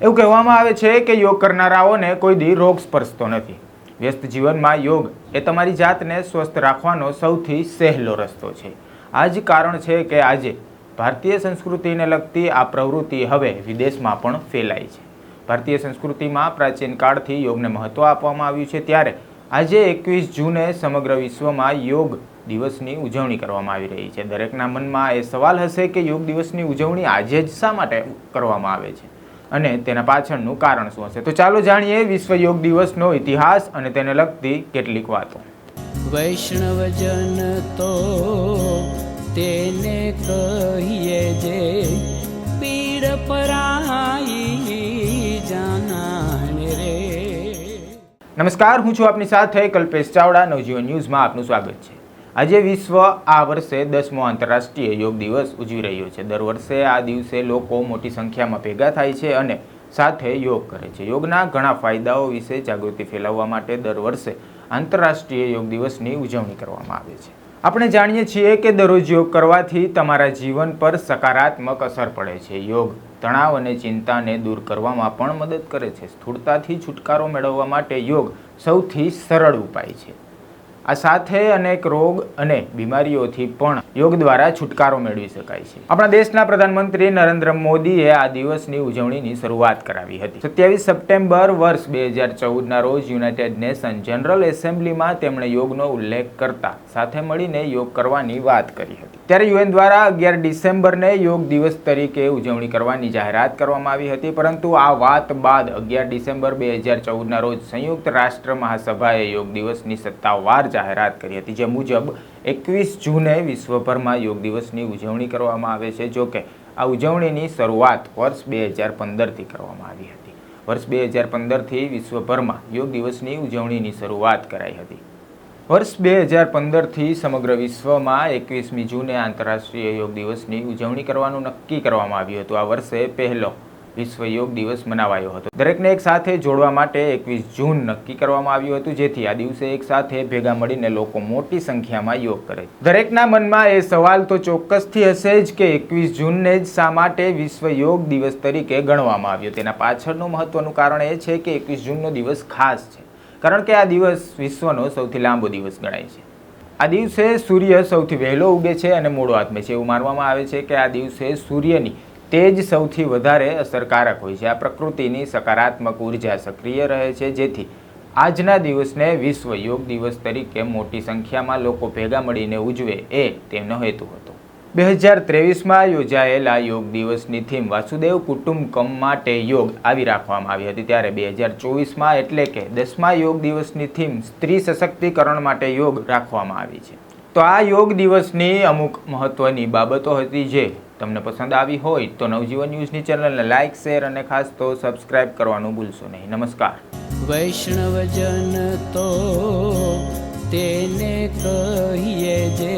એવું કહેવામાં આવે છે કે યોગ કરનારાઓને કોઈ દી રોગ સ્પર્શતો નથી. વ્યસ્ત જીવનમાં યોગ એ તમારી જાતને સ્વસ્થ રાખવાનો સૌથી સહેલો રસ્તો છે. આ જ કારણ છે કે આજે ભારતીય સંસ્કૃતિને લગતી આ પ્રવૃત્તિ હવે વિદેશમાં પણ ફેલાઈ છે. ભારતીય સંસ્કૃતિમાં પ્રાચીન કાળથી યોગને મહત્ત્વ આપવામાં આવ્યું છે ત્યારે આજે એકવીસ જૂને સમગ્ર વિશ્વમાં યોગ દિવસની ઉજવણી કરવામાં આવી રહી છે. દરેકના મનમાં એ સવાલ હશે કે યોગ દિવસની ઉજવણી આજે જ શા માટે કરવામાં આવે છે? અને તેના પાછળનું કારણ શું હશે? તો ચાલો જાણીએ વિશ્વ યોગ દિવસનો ઇતિહાસ અને તેને લગતી કેટલીક વાતો. વૈષ્ણવજન તો તેને કહીએ જે પીડ પરાઈ જાનાને રે. નમસ્કાર હું છું આપની સાથે કલ્પેશ ચાવડા. નવજીવન ન્યૂઝમાં આપનું સ્વાગત છે. આજે વિશ્વ આ વર્ષે દસમો આંતરરાષ્ટ્રીય યોગ દિવસ ઉજવી રહ્યો છે. દર વર્ષે આ દિવસે લોકો મોટી સંખ્યામાં ભેગા થાય છે અને સાથે યોગ કરે છે. યોગના ઘણા ફાયદાઓ વિશે જાગૃતિ ફેલાવવા માટે દર વર્ષે આંતરરાષ્ટ્રીય યોગ દિવસની ઉજવણી કરવામાં આવે છે. આપણે જાણીએ છીએ કે દરરોજ યોગ કરવાથી તમારા જીવન પર સકારાત્મક અસર પડે છે. યોગ તણાવ અને ચિંતાને દૂર કરવામાં પણ મદદ કરે છે. સ્થૂળતાથી છુટકારો મેળવવા માટે યોગ સૌથી સરળ ઉપાય છે. આ સાથે અનેક રોગ અને બીમારીઓથી પણ યોગ દ્વારા છુટકારો મેળવી શકાય છે. આપણા દેશના પ્રધાનમંત્રી નરેન્દ્ર મોદીએ આ દિવસની ઉજવણીની શરૂઆત કરાવી હતી. સત્યાવીસ સપ્ટેમ્બર વર્ષ બે હજાર ચૌદના રોજ યુનાઇટેડ નેશન જનરલ એસેમ્બલીમાં તેમણે યોગનો ઉલ્લેખ કરતા સાથે મળીને યોગ કરવાની વાત કરી હતી. ત્યારે યુએન દ્વારા અગિયાર ડિસેમ્બરને યોગ દિવસ તરીકે ઉજવણી કરવાની જાહેરાત કરવામાં આવી હતી, પરંતુ આ વાત બાદ અગિયાર ડિસેમ્બર બે હજાર ચૌદના રોજ સંયુક્ત રાષ્ટ્ર મહાસભાએ યોગ દિવસની સત્તાવાર જાહેરાત કરી હતી, જે મુજબ એકવીસ જૂને વિશ્વભરમાં યોગ દિવસની ઉજવણી કરવામાં આવે છે, જો કે આ ઉજવણીની શરૂઆત વર્ષ બે હજાર પંદરથી કરવામાં આવી હતી. વર્ષ બે હજાર પંદરથી વિશ્વભરમાં યોગ દિવસની ઉજવણીની શરૂઆત કરાઈ હતી. વર્ષ બે હજાર પંદરથી સમગ્ર વિશ્વમાં એકવીસમી જૂને આંતરરાષ્ટ્રીય યોગ દિવસની ઉજવણી કરવાનું નક્કી કરવામાં આવ્યું હતું. આ વર્ષે પહેલો વિશ્વ યોગ દિવસ મનાવાયો હતો. દરેકને એક સાથે જોડવા માટે એકવીસ જૂન નક્કી કરવામાં આવ્યું હતું, જેથી આ દિવસે એક સાથે ભેગા મળીને લોકો મોટી સંખ્યામાં યોગ કરે. દરેકના મનમાં એ સવાલ તો ચોક્કસથી હશે જ કે એકવીસ જૂનને જ શા માટે વિશ્વ યોગ દિવસ તરીકે ગણવામાં આવ્યો? તેના પાછળનું મહત્વનું કારણ એ છે કે એકવીસ જૂનનો દિવસ ખાસ છે. કારણ કે આ દિવસ વિશ્વનો સૌથી લાંબો દિવસ ગણાય છે. આ દિવસે સૂર્ય સૌથી વહેલો ઉગે છે અને મોડો આત્મે છે. એવું માનવામાં આવે છે કે આ દિવસે સૂર્યની તેજ સૌથી વધારે અસરકારક હોય છે. આ પ્રકૃતિની સકારાત્મક ઊર્જા સક્રિય રહે છે. જેથી આજના દિવસને વિશ્વ યોગ દિવસ તરીકે મોટી સંખ્યામાં લોકો ભેગા મળીને ઉજવે એ તેમનો હેતુ હતો. બે હજાર ત્રેવીસમાં યોજાયેલા યોગ દિવસની થીમ વાસુદેવ કુટુંબકમ માટે યોગ આવી રાખવામાં આવી હતી. ત્યારે બે હજાર ચોવીસમાં એટલે કે દસમા યોગ દિવસની થીમ સ્ત્રી સશક્તિકરણ માટે યોગ રાખવામાં આવી છે. તો આ યોગ દિવસની અમુક મહત્વની બાબતો હતી જે તમને પસંદ આવી હોય તો નવજીવન ન્યૂઝની ચેનલને લાઇક, શેર અને ખાસ તો સબસ્ક્રાઇબ કરવાનું ભૂલશો નહીં. નમસ્કાર. વૈષ્ણવજન તો તેને કહીએ જે